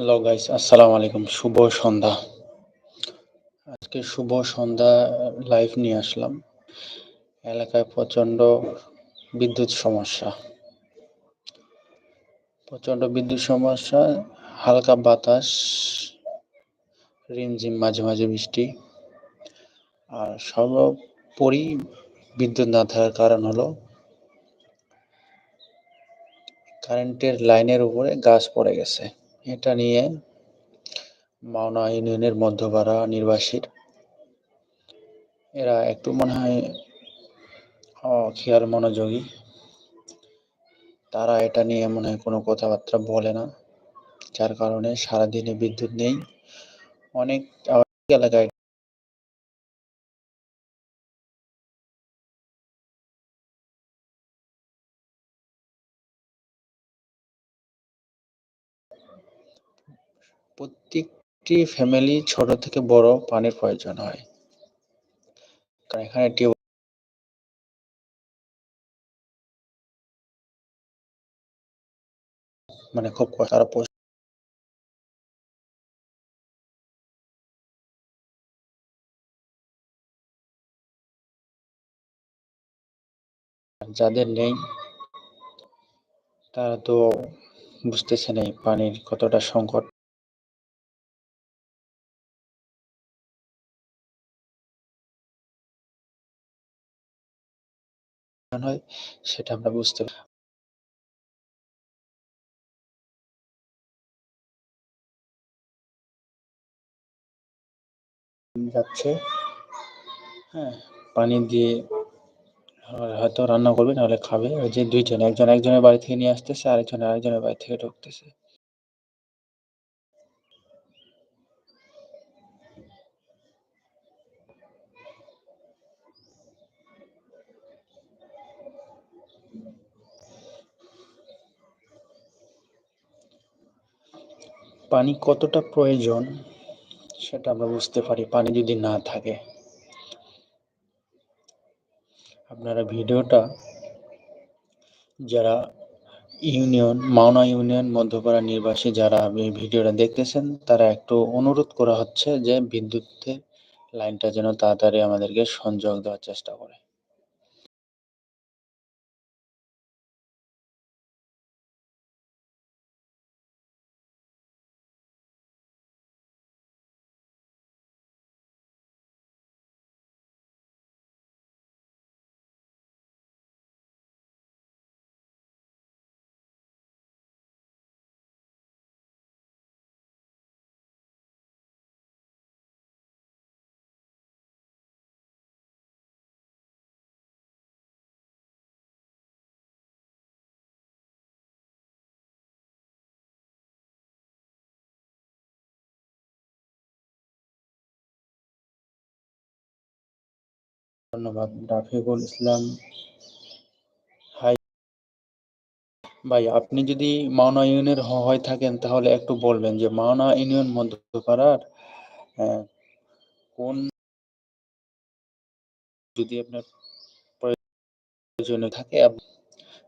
Hello guys আসসালামু আলাইকুম শুভ সন্ধ্যা আজকে শুভ সন্ধ্যা লাইভ নিয়ে আসলাম এলাকায় প্রচণ্ড বিদ্যুৎ সমস্যা প্রচণ্ড বিদ্যুৎ সমস্যা হালকা বাতাস রিমঝিম মাঝে মাঝে বৃষ্টি আর সর্বোপরি বিদ্যুৎ না থাকার কারণ হলো কারেন্টের লাইনের উপরে গাছ পড়ে গেছে এটা নিয়ে মাওনা ইউনিয়নের মধ্যপাড়া নির্বাসীর। এরা একটু মনে হয় খেয়াল মনোযোগী। তারা এটা নিয়ে মনে হয় কোনো কথাবার্তা বলে না, যার কারণে সারাদিনে বিদ্যুৎ নেই। অনেক এলাকায় প্রত্যেকটি ফ্যামিলি ছোট থেকে বড় পানির প্রয়োজন হয়। কারণ এখানে টিউব মানে খুব তারা যাদের নেই, তারা তো বুঝতেছে নেই পানির কতটা সংকট। হয়, সেটা আমরা বুঝতে পারি যাচ্ছে। হ্যাঁ পানি দিয়ে হয়তো রান্না করবে, নাহলে খাবে। ওই যে দুইজন, একজন, একজনের বাড়ি থেকে নিয়ে আসতেছে, আরেকজন আরেকজনের বাড়ি থেকে ঢুকতেছে। পানি কতটা প্রয়োজন, সেটা আমরা বুঝতে পারি, পানি যদি না থাকে। আপনারা ভিডিওটা, যারা ইউনিয়ন, মাওনা ইউনিয়ন, মধ্যপাড়া নির্বাসী যারা এই ভিডিওটা দেখতেছেন, তারা একটু অনুরোধ করা হচ্ছে যে বিদ্যুতের লাইনটা যেন তাড়াতাড়ি আমাদেরকে সংযোগ দেওয়ার চেষ্টা করে। ধন্যবাদ। রাফিকুল ইসলাম, হাই। ভাই, আপনি যদি মাওনা ইউনিয়নের হয়ে থাকেন, তাহলে একটু বলবেন যে মাওনা ইউনিয়ন মধ্যপাড়ার কোন যদি আপনার প্রয়োজনে থাকে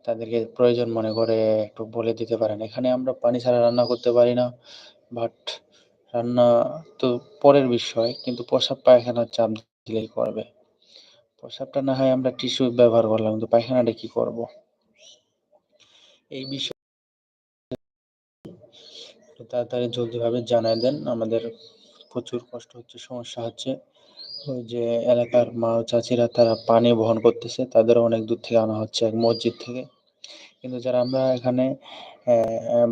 তাদেরকে প্রয়োজন মনে করে একটু বলে দিতে পারেন। এখানে আমরা পানি ছাড়া রান্না করতে পারি না, বাট রান্না তো পরের বিষয়, কিন্তু প্রসাব পায়খানার চাপ দিলেই করবে। প্রসাবটা না হয় আমরা টিস্যু ব্যবহার করলাম, কিন্তু পায়খানাটা কি করব? এই বিষয়ে তাড়াতাড়ি জলদিভাবে জানাই দেন। আমাদের প্রচুর কষ্ট হচ্ছে, সমস্যা হচ্ছে। ওই যে এলাকার মা চাচিরা তারা পানি বহন করতেছে, তাদেরও অনেক দূর থেকে আনা হচ্ছে এক মসজিদ থেকে। কিন্তু যারা আমরা এখানে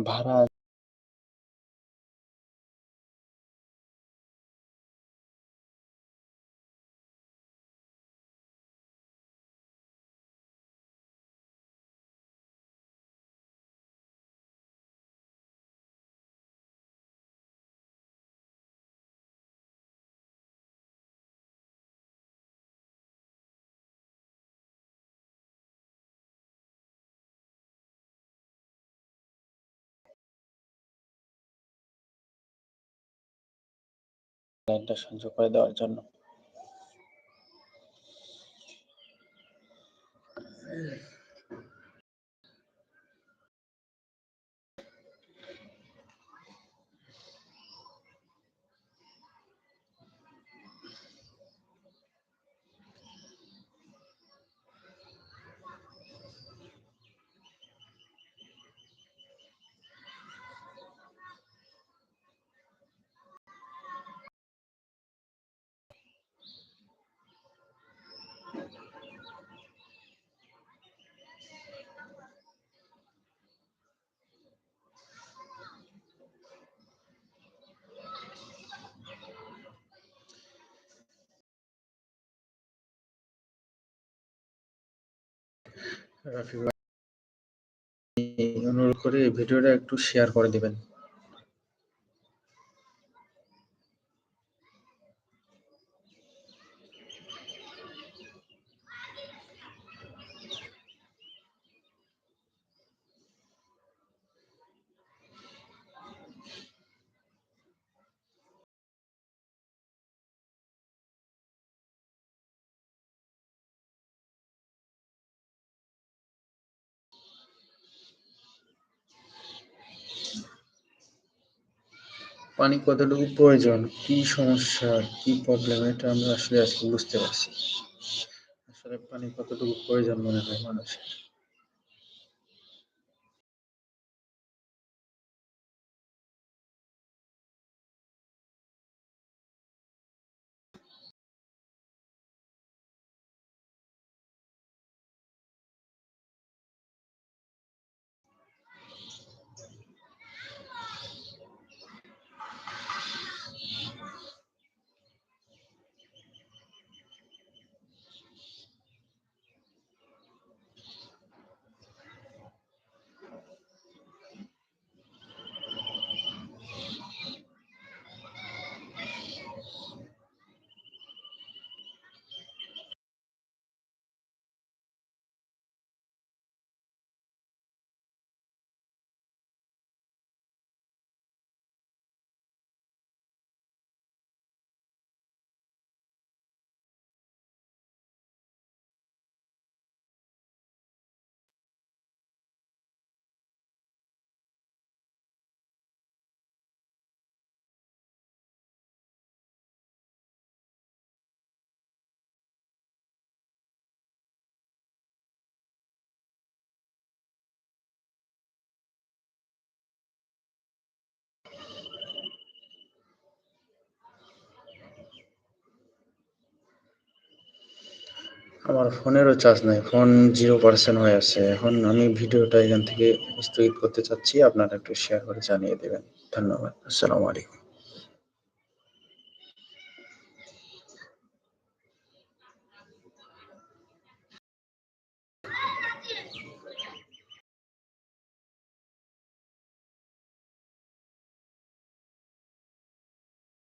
ভাড়া লাইনটা সংযোগ করে দেওয়ার জন্য। রাফি ভাই অনুরোধ করে ভিডিওটা একটু শেয়ার করে দিবেন। পানি কতটুকু প্রয়োজন? কি সমস্যা? কি প্রবলেম এটা আমরা আসলে আজকে বুঝতে পারছি। আসলে পানি কতটুকু প্রয়োজন মনে হয় মানুষের? আমার ফোনেরও চার্জ নাই, ফোন জিরো পার্সেন্ট হয়ে আছে। এখন আমি ভিডিওটা এখান থেকে স্থগিত করতে চাচ্ছি, আপনারা একটু শেয়ার করে জানিয়ে দেবেন। ধন্যবাদ, আসসালামু আলাইকুম।